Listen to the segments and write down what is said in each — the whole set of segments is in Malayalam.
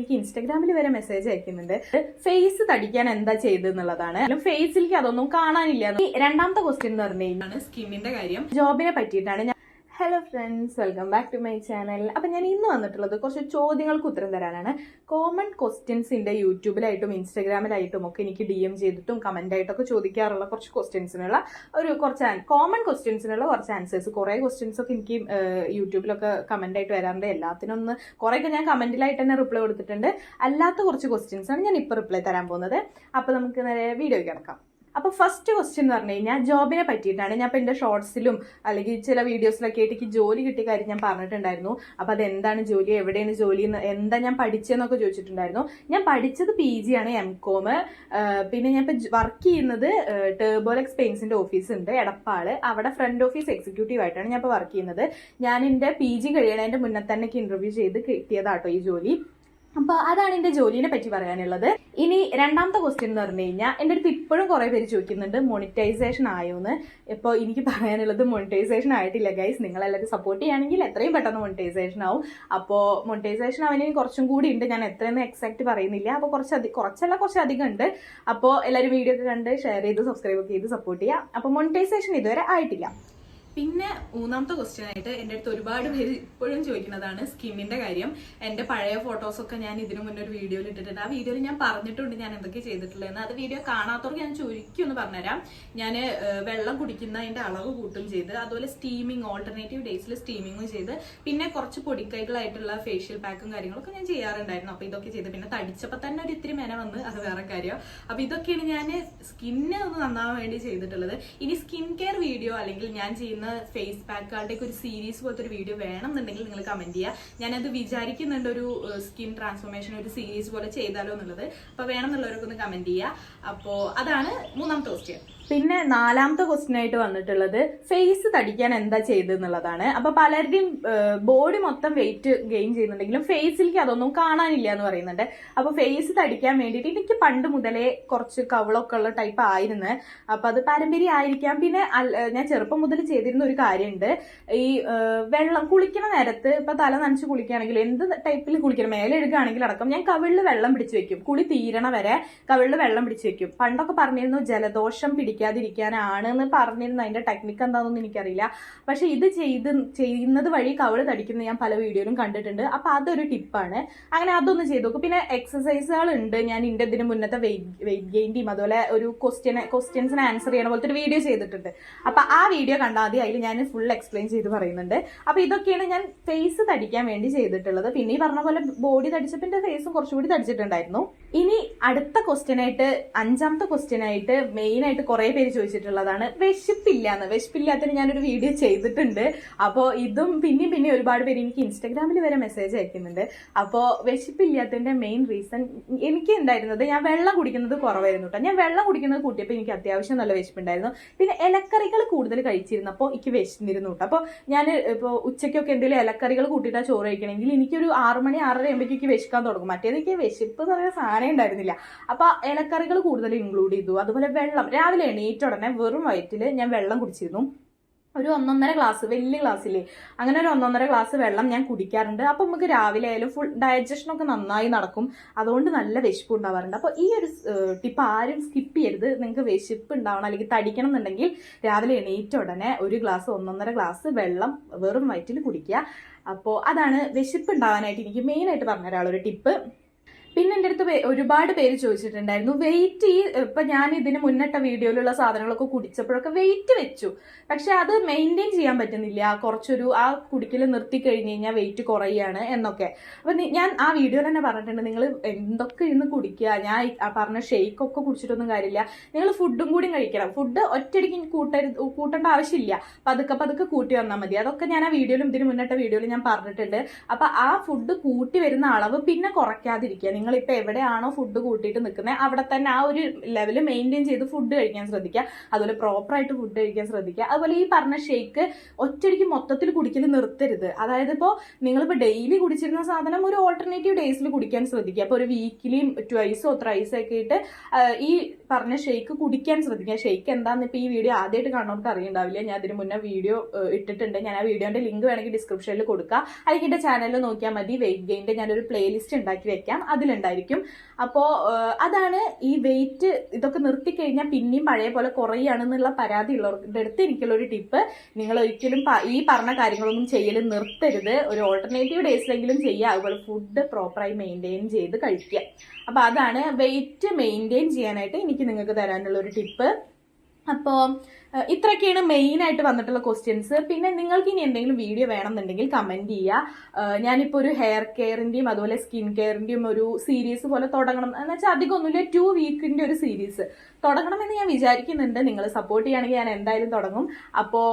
എനിക്ക് ഇൻസ്റ്റാഗ്രാമിൽ വരെ മെസ്സേജ് അയക്കുന്നുണ്ട്. ഫേസ് തടിക്കാൻ എന്താ ചെയ്തെന്നുള്ളതാണ്. ഫേസിലേക്ക് അതൊന്നും കാണാനില്ല രണ്ടാമത്തെ ക്വസ്റ്റ്യൻ എന്ന് പറഞ്ഞു കഴിഞ്ഞാൽ സ്കിന്നിന്റെ കാര്യം. ജോബിനെ പറ്റിയിട്ടാണ് ഞാൻ hello friends welcome back to my channel അപ്പം ഞാൻ ഇന്ന് വന്നിട്ടുള്ളത് കുറച്ച് ചോദ്യങ്ങൾക്ക് ഉത്തരം തരാനാണ്. കോമൺ ക്വസ്റ്റ്യൻസിന്റെ യൂട്യൂബിലായിട്ടും ഇൻസ്റ്റാഗ്രാമിലായിട്ടും ഒക്കെ എനിക്ക് ഡി എം ചെയ്തിട്ടും കമന്റായിട്ടൊക്കെ ചോദിക്കാറുള്ള കുറച്ച് ക്വസ്റ്റ്യൻസിനുള്ള ഒരു കുറച്ച് കോമൺ ക്വസ്റ്റ്യൻസിനുള്ള കുറച്ച് ആൻസേഴ്സ് കുറേ ക്വസ്റ്റ്യൻസ് ഒക്കെ എനിക്ക് യൂട്യൂബിലൊക്കെ കമന്റായിട്ട് വരാറുണ്ട്. എല്ലാത്തിനും ഒന്ന് കുറേയൊക്കെ ഞാൻ കമന്റിലായിട്ട് തന്നെ റിപ്ലൈ കൊടുത്തിട്ടുണ്ട്. അല്ലാത്ത കുറച്ച് ക്വസ്റ്റ്യൻസാണ് ഞാൻ ഇപ്പോൾ റിപ്ലൈ തരാൻ പോകുന്നത്. അപ്പോൾ നമുക്ക് നേരെ വീഡിയോ കിടക്കാം. അപ്പോൾ ഫസ്റ്റ് ക്വസ്റ്റ്യൻ എന്ന് പറഞ്ഞു കഴിഞ്ഞാൽ ജോബിനെ പറ്റിയിട്ടാണ് ഞാൻ ഇപ്പോൾ എന്റെ ഷോർട്സിലും അല്ലെങ്കിൽ ചില വീഡിയോസിലൊക്കെ ആയിട്ട് എനിക്ക് ജോലി കിട്ടിയ കാര്യം ഞാൻ പറഞ്ഞിട്ടുണ്ടായിരുന്നു. അപ്പോൾ അത് എന്താണ് ജോലി എവിടെയാണ് ജോലി എന്ന് എന്താ ഞാൻ പഠിച്ചതെന്നൊക്കെ ചോദിച്ചിട്ടുണ്ടായിരുന്നു. ഞാൻ പഠിച്ചത് പി ജി ആണ് എം കോം പിന്നെ ഞാൻ ഇപ്പോൾ വർക്ക് ചെയ്യുന്നത് ടേബോലെക്സ് പെയിൻസിന്റെ ഓഫീസ് ഉണ്ട് എടപ്പാൾ. അവിടെ ഫ്രണ്ട് ഓഫീസ് എക്സിക്യൂട്ടീവ് ആയിട്ടാണ് ഞാൻ ഇപ്പോൾ വർക്ക് ചെയ്യുന്നത്. ഞാൻ എന്റെ പി ജി കഴിയണതിന്റെ മുന്നേ തന്നെ ഇന്റർവ്യൂ ചെയ്ത് കിട്ടിയതാട്ടോ ഈ ജോലി. അപ്പൊ അതാണ് എന്റെ ജോലിനെ പറ്റി പറയാനുള്ളത്. ഇനി രണ്ടാമത്തെ ക്വസ്റ്റ്യൻ എന്ന് പറഞ്ഞു കഴിഞ്ഞാൽ എന്റെ അടുത്ത് ഇപ്പോഴും കുറെ പേര് ചോദിക്കുന്നുണ്ട് മോണിറ്റൈസേഷൻ ആയോന്ന്? ഇപ്പൊ എനിക്ക് പറയാനുള്ളത് മോണിറ്റൈസേഷൻ ആയിട്ടില്ല ഗൈസ് നിങ്ങൾ എല്ലാവരും സപ്പോർട്ട് ചെയ്യുകയാണെങ്കിൽ എത്രയും പെട്ടെന്ന് മോണിറ്റൈസേഷൻ ആവും. അപ്പോൾ മോണിറ്റൈസേഷൻ അവന് കുറച്ചും കൂടി ഉണ്ട്. ഞാൻ എത്രയെന്ന് എക്സാക്ട് പറയുന്നില്ല. അപ്പോൾ കുറച്ച് അധികം കുറച്ചല്ല കുറച്ച് അധികം ഉണ്ട്. അപ്പോൾ എല്ലാവരും വീഡിയോ ഒക്കെ കണ്ട് ഷെയർ ചെയ്ത് സബ്സ്ക്രൈബ് ഒക്കെ ചെയ്ത് സപ്പോർട്ട് ചെയ്യുക. അപ്പോൾ മോണിറ്റൈസേഷൻ ഇതുവരെ ആയിട്ടില്ല. പിന്നെ മൂന്നാമത്തെ ക്വസ്റ്റ്യൻ ആയിട്ട് എന്റെ അടുത്ത് ഒരുപാട് പേര് ഇപ്പോഴും ചോദിക്കുന്നതാണ് സ്കിന്നിന്റെ കാര്യം. എന്റെ പഴയ ഫോട്ടോസൊക്കെ ഞാൻ ഇതിനു മുന്നേ ഒരു വീഡിയോയിൽ ഇട്ടിട്ടുണ്ട്. ആ വീഡിയോയിൽ ഞാൻ പറഞ്ഞിട്ടുണ്ട് ഞാൻ എന്തൊക്കെ ചെയ്തിട്ടുള്ളതെന്ന്. അത് വീഡിയോ കാണാത്തവർക്ക് ഞാൻ ചുരുക്കി ഒന്ന് പറഞ്ഞുതരാം. ഞാൻ വെള്ളം കുടിക്കുന്നതിന്റെ അളവ് കൂട്ടും ചെയ്ത് അതുപോലെ സ്റ്റീമിങ് ഓൾട്ടർനേറ്റീവ് ഡേയ്സിൽ സ്റ്റീമിങ്ങും ചെയ്ത് പിന്നെ കുറച്ച് പൊടിക്കൈകളായിട്ടുള്ള ഫേഷ്യൽ പാക്കും കാര്യങ്ങളൊക്കെ ഞാൻ ചെയ്യാറുണ്ടായിരുന്നു. അപ്പോൾ ഇതൊക്കെ ചെയ്ത് പിന്നെ തടിച്ചപ്പോൾ തന്നെ ഒരു ഇത്തിരി മെന വന്ന്. അത് വേറെ കാര്യം. അപ്പോൾ ഇതൊക്കെയാണ് ഞാൻ സ്കിന്നെ ഒന്ന് നന്നാവാൻ വേണ്ടി ചെയ്തിട്ടുള്ളത്. ഇനി സ്കിൻ കെയർ വീഡിയോ അല്ലെങ്കിൽ ഞാൻ ചെയ്യുന്ന ഫേസ് പാക്കുകളുടെ ഒരു സീരീസ് പോലത്തെ ഒരു വീഡിയോ വേണം എന്നുണ്ടെങ്കിൽ നിങ്ങൾ കമന്റ് ചെയ്യുക ഞാനത് വിചാരിക്കുന്നുണ്ട് ഒരു സ്കിൻ ട്രാൻസ്ഫോർമേഷൻ ഒരു സീരീസ് പോലെ ചെയ്താലോ എന്നുള്ളത്. അപ്പോൾ വേണമെന്നുള്ളവരൊക്കെ ഒന്ന് കമന്റ് ചെയ്യുക അപ്പോൾ അതാണ് മൂന്നാമത്തെ ക്വസ്റ്റ്യൻ പിന്നെ നാലാമത്തെ ക്വസ്റ്റ്യൻ ആയിട്ട് വന്നിട്ടുള്ളത് ഫേസ് തടിക്കാൻ എന്താ ചെയ്തെന്നുള്ളതാണ് അപ്പൊ പലരുടെയും ബോഡി മൊത്തം വെയിറ്റ് ഗെയിൻ ചെയ്യുന്നുണ്ടെങ്കിലും ഫേസിലേക്ക് അതൊന്നും കാണാനില്ല എന്ന് പറയുന്നുണ്ട്. അപ്പൊ ഫേസ് തടിക്കാൻ വേണ്ടിയിട്ട് എനിക്ക് പണ്ട് മുതലേ കുറച്ച് കവളൊക്കെ ഉള്ള ടൈപ്പ് ആയിരുന്നു. അപ്പൊ അത് പാരമ്പര്യം ആയിരിക്കാം. പിന്നെ ഞാൻ ചെറുപ്പം മുതൽ ചെയ്തിരുന്ന ഒരു കാര്യമുണ്ട്. ഈ വെള്ളം കുളിക്കണ നേരത്ത് ഇപ്പൊ തല നനച്ച് കുളിക്കുകയാണെങ്കിൽ എന്ത് ടൈപ്പിൽ കുളിക്കണം? മേലെ എടുക്കുകയാണെങ്കിൽ അടക്കം ഞാൻ കവിളിൽ വെള്ളം പിടിച്ചു വെക്കും. കുളി തീരണ വരെ കവിളിൽ വെള്ളം പിടിച്ചു വെക്കും. പണ്ടൊക്കെ പറഞ്ഞിരുന്നു ജലദോഷം പിടിക്കാതിരിക്കാനാണ് എന്ന് പറഞ്ഞിരുന്നു. അതിന്റെ ടെക്നിക്ക് എന്താണെന്നൊന്നും എനിക്കറിയില്ല. പക്ഷെ ഇത് ചെയ്ത് ചെയ്യുന്നത് വഴി കവൾ തടിക്കുന്നത് ഞാൻ പല വീഡിയോയിലും കണ്ടിട്ടുണ്ട്. അപ്പൊ അതൊരു ടിപ്പാണ്. അങ്ങനെ അതൊന്ന് ചെയ്ത് നോക്കും. പിന്നെ എക്സസൈസുകൾ ഉണ്ട് ഞാൻ ഇന്റെ ഇതിന് മുന്നത്തെ വെയിറ്റ് വെയിറ്റ് ടീം അതുപോലെ ഒരു ക്വസ്റ്റ്യൻ ക്വസ്റ്റ്യൻസിന് ആൻസർ ചെയ്യണ പോലത്തെ ഒരു വീഡിയോ ചെയ്തിട്ടുണ്ട്. അപ്പൊ ആ വീഡിയോ കണ്ടാൽ മതി. അതിൽ ഞാൻ ഫുൾ എക്സ്പ്ലെയിൻ ചെയ്ത് പറയുന്നുണ്ട്. അപ്പൊ ഇതൊക്കെയാണ് ഞാൻ ഫേസ് തടിക്കാൻ വേണ്ടി ചെയ്തിട്ടുള്ളത്. പിന്നെ ഈ പറഞ്ഞ പോലെ ബോഡി തടിച്ചപ്പോൾ ഫേസും കുറച്ചുകൂടി തടിച്ചിട്ടുണ്ടായിരുന്നു. ഇനി അടുത്ത ക്വസ്റ്റ്യൻ ആയിട്ട് അഞ്ചാമത്തെ ക്വസ്റ്റ്യൻ ആയിട്ട് മെയിൻ ആയിട്ട് കുറെ പേര് ചോദിച്ചിട്ടുള്ളതാണ് വിശപ്പില്ല എന്ന് വിശപ്പില്ലാത്തതിന് ഞാനൊരു വീഡിയോ ചെയ്തിട്ടുണ്ട്. അപ്പോൾ ഇതും പിന്നെയും പിന്നെ ഒരുപാട് പേര് എനിക്ക് ഇൻസ്റ്റാഗ്രാമിൽ വരെ മെസ്സേജ് അയക്കുന്നുണ്ട്. അപ്പോൾ വിശപ്പില്ലാത്തതിന്റെ മെയിൻ റീസൺ എനിക്ക് എന്തായിരുന്നത്? ഞാൻ വെള്ളം കുടിക്കുന്നത് കുറവായിരുന്നു കേട്ടോ ഞാൻ വെള്ളം കുടിക്കുന്നത് കൂട്ടിയപ്പോൾ എനിക്ക് അത്യാവശ്യം നല്ല വിശപ്പുണ്ടായിരുന്നു. പിന്നെ ഇലക്കറികൾ കൂടുതൽ കഴിച്ചിരുന്നപ്പോൾ എനിക്ക് വിശന്നിരുന്നു കേട്ടോ അപ്പോൾ ഞാൻ ഇപ്പോൾ ഉച്ചയ്ക്കൊക്കെ എന്തെങ്കിലും ഇലക്കറികൾ കൂട്ടിയിട്ടാണ് ചോറ് കഴിക്കണമെങ്കിൽ എനിക്കൊരു ആറ് മണി ആറര ആകുമ്പോഴേക്കും വിശക്കാൻ തുടങ്ങും. മറ്റേതൊക്കെ വിശപ്പ് എന്ന് പറയുന്ന സാധനം ഉണ്ടായിരുന്നില്ല. അപ്പൊ ഇലക്കറികൾ കൂടുതൽ ഇൻക്ലൂഡ് ചെയ്തു. അതുപോലെ വെള്ളം. രാവിലെ എണീറ്റ ഉടനെ വെറും വയറ്റിൽ ഞാൻ വെള്ളം കുടിച്ചിരുന്നു. ഒരു ഒന്നൊന്നര ഗ്ലാസ് വലിയ ഗ്ലാസ്സില്ലേ അങ്ങനെ ഒരു ഒന്നൊന്നര ഗ്ലാസ് വെള്ളം ഞാൻ കുടിക്കാറുണ്ട്. അപ്പം നമുക്ക് രാവിലെ ആയാലും ഫുൾ ഡയജഷനൊക്കെ നന്നായി നടക്കും. അതുകൊണ്ട് നല്ല വിശപ്പ് ഉണ്ടാവാറുണ്ട്. അപ്പോൾ ഈ ഒരു ടിപ്പ് ആരും സ്കിപ്പ് ചെയ്യരുത്. നിങ്ങൾക്ക് വിശപ്പ് ഉണ്ടാവണം അല്ലെങ്കിൽ തടിക്കണം എന്നുണ്ടെങ്കിൽ രാവിലെ എണീറ്റ ഉടനെ ഒരു ഗ്ലാസ് ഒന്നൊന്നര ഗ്ലാസ് വെള്ളം വെറും വയറ്റിൽ കുടിക്കുക. അപ്പോൾ അതാണ് വിശപ്പ് ഉണ്ടാവാനായിട്ട് എനിക്ക് മെയിനായിട്ട് പറഞ്ഞ ഒരാളൊരു ടിപ്പ് പിന്നെ എന്റെ അടുത്ത് ഒരുപാട് പേര് ചോദിച്ചിട്ടുണ്ടായിരുന്നു വെയിറ്റ് ഈ ഇപ്പൊ ഞാൻ ഇതിന് മുന്നിട്ട വീഡിയോയിലുള്ള സാധനങ്ങളൊക്കെ കുടിച്ചപ്പോഴൊക്കെ വെയിറ്റ് വെച്ചു. പക്ഷെ അത് മെയിന്റെയിൻ ചെയ്യാൻ പറ്റുന്നില്ല. കുറച്ചൊരു ആ കുടിക്കൽ നിർത്തി കഴിഞ്ഞ് കഴിഞ്ഞാൽ വെയിറ്റ് കുറയാണ് എന്നൊക്കെ. അപ്പൊ ഞാൻ ആ വീഡിയോയിൽ തന്നെ പറഞ്ഞിട്ടുണ്ട് നിങ്ങൾ എന്തൊക്കെ ഇരുന്ന് കുടിക്കുക? ഞാൻ പറഞ്ഞ ഷെയ്ക്ക് ഒക്കെ കുടിച്ചിട്ടൊന്നും കാര്യമില്ല. നിങ്ങൾ ഫുഡും കൂടി കഴിക്കണം. ഫുഡ് ഒറ്റയടിക്ക് കൂട്ടരുത് കൂട്ടേണ്ട ആവശ്യമില്ല. പതുക്കെ പതുക്കെ കൂട്ടി വന്നാൽ മതി. അതൊക്കെ ഞാൻ ആ വീഡിയോയിലും ഇതിന് മുന്നിട്ട വീഡിയോയിലും ഞാൻ പറഞ്ഞിട്ടുണ്ട്. അപ്പൊ ആ ഫുഡ് കൂട്ടി വരുന്ന അളവ് പിന്നെ കുറയ്ക്കാതിരിക്കുക. ഇപ്പൊ എവിടെയാണോ ഫുഡ് കൂട്ടിയിട്ട് നിൽക്കുന്നത് അവിടെ തന്നെ ആ ഒരു ലെവൽ മെയിന്റെയിൻ ചെയ്ത് ഫുഡ് കഴിക്കാൻ ശ്രദ്ധിക്കുക. അതുപോലെ പ്രോപ്പർ ആയിട്ട് ഫുഡ് കഴിക്കാൻ ശ്രദ്ധിക്കുക. അതുപോലെ ഈ പറഞ്ഞ ഷേക്ക് ഒറ്റയ്ക്ക് മൊത്തത്തിൽ കുടിക്കൽ നിർത്തരുത്. അതായത് ഇപ്പോൾ നിങ്ങളിപ്പോൾ ഡെയിലി കുടിച്ചിരുന്ന സാധനം ഒരു ഓൾട്ടർനേറ്റീവ് ഡേയ്സിൽ കുടിക്കാൻ ശ്രദ്ധിക്കുക. അപ്പോൾ ഒരു വീക്കിലിയും ട്വൈസോ ത്രൈസോ ഒക്കെ ഇട്ട് ഈ പറഞ്ഞ ഷേക്ക് കുടിക്കാൻ ശ്രദ്ധിക്കുക. ഷേക്ക് എന്താണെന്ന് ഇപ്പോൾ ഈ വീഡിയോ ആദ്യമായിട്ട് കാണുന്നവർക്ക് അറിയണ്ടാവില്ല. ഞാൻ അതിന് മുന്നേ വീഡിയോ ഇട്ടിട്ടുണ്ട്. ഞാൻ ആ വീഡിയോന്റെ ലിങ്ക് വേണമെങ്കിൽ ഡിസ്ക്രിപ്ഷനിൽ കൊടുക്കുക അല്ലെങ്കിൽ എന്റെ ചാനലിൽ നോക്കിയാൽ മതി. വെയിറ്റ് ഗെയിന്റെ ഞാനൊരു പ്ലേലിസ്റ്റ് ഉണ്ടാക്കി വെക്കാം. അതിലുണ്ടായിരിക്കും അപ്പോൾ അതാണ് ഈ വെയിറ്റ് ഇതൊക്കെ നിർത്തി നിർത്തിക്കഴിഞ്ഞാൽ പിന്നെയും പഴയ പോലെ കുറയുകയാണെന്നുള്ള പരാതി ഉള്ളവരുടെ അടുത്ത് എനിക്കുള്ളൊരു ടിപ്പ്. നിങ്ങൾ ഒരിക്കലും ഈ പറഞ്ഞ കാര്യങ്ങളൊന്നും ചെയ്യൽ നിർത്തരുത്. ഒരു ഓൾട്ടർനേറ്റീവ് ഡേയ്സിലെങ്കിലും ചെയ്യുക. അതുപോലെ ഫുഡ് പ്രോപ്പറായി മെയിന്റെയിൻ ചെയ്ത് കഴിക്കുക. അപ്പോൾ അതാണ് വെയിറ്റ് മെയിന്റെയിൻ ചെയ്യാനായിട്ട് എനിക്ക് നിങ്ങൾക്ക് തരാനുള്ള ഒരു ടിപ്പ്. അപ്പോൾ ഇത്രയൊക്കെയാണ് മെയിൻ ആയിട്ട് വന്നിട്ടുള്ള ക്വസ്റ്റ്യൻസ് പിന്നെ നിങ്ങൾക്ക് ഇനി എന്തെങ്കിലും വീഡിയോ വേണമെന്നുണ്ടെങ്കിൽ കമന്റ് ചെയ്യുക ഞാനിപ്പോൾ ഒരു ഹെയർ കെയറിന്റെയും അതുപോലെ സ്കിൻ കെയറിന്റെയും ഒരു സീരീസ് പോലെ തുടങ്ങണം. എന്ന് വെച്ചാൽ അധികം ഒന്നുമില്ല ടു വീക്കിന്റെ ഒരു സീരീസ് തുടങ്ങണമെന്ന് ഞാൻ വിചാരിക്കുന്നുണ്ട്. നിങ്ങൾ സപ്പോർട്ട് ചെയ്യുകയാണെങ്കിൽ ഞാൻ എന്തായാലും തുടങ്ങും. അപ്പോൾ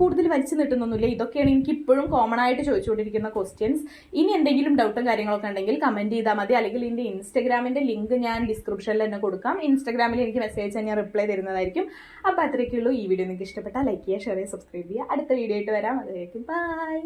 കൂടുതൽ വലിച്ചു നീട്ടുന്നൊന്നുമില്ല. ഇതൊക്കെയാണ് എനിക്ക് ഇപ്പോഴും കോമൺ ആയിട്ട് ചോദിച്ചുകൊണ്ടിരിക്കുന്ന ക്വസ്റ്റ്യൻസ് ഇനി എന്തെങ്കിലും ഡൗട്ടും കാര്യങ്ങളൊക്കെ ഉണ്ടെങ്കിൽ കമന്റ് ചെയ്താൽ മതി. അല്ലെങ്കിൽ എന്റെ ഇൻസ്റ്റഗ്രാമിന്റെ ലിങ്ക് ഞാൻ ഡിസ്ക്രിപ്ഷനിൽ തന്നെ കൊടുക്കാം. ഇൻസ്റ്റഗ്രാമിൽ എനിക്ക് മെസ്സേജ് ഞാൻ റിപ്ലൈ തരുന്നതായിരിക്കും അപ്പോൾ അത്രയൊക്കെയുള്ളൂ. ഈ വീഡിയോ നിങ്ങൾക്ക് ഇഷ്ടപ്പെട്ടാൽ ലൈക്ക് ചെയ്യുക ഷെയർ ചെയ്യുക സബ്സ്ക്രൈബ് ചെയ്യുക. അടുത്ത വീഡിയോ ആയിട്ട് വരാം. അതുവരേക്കും ബൈ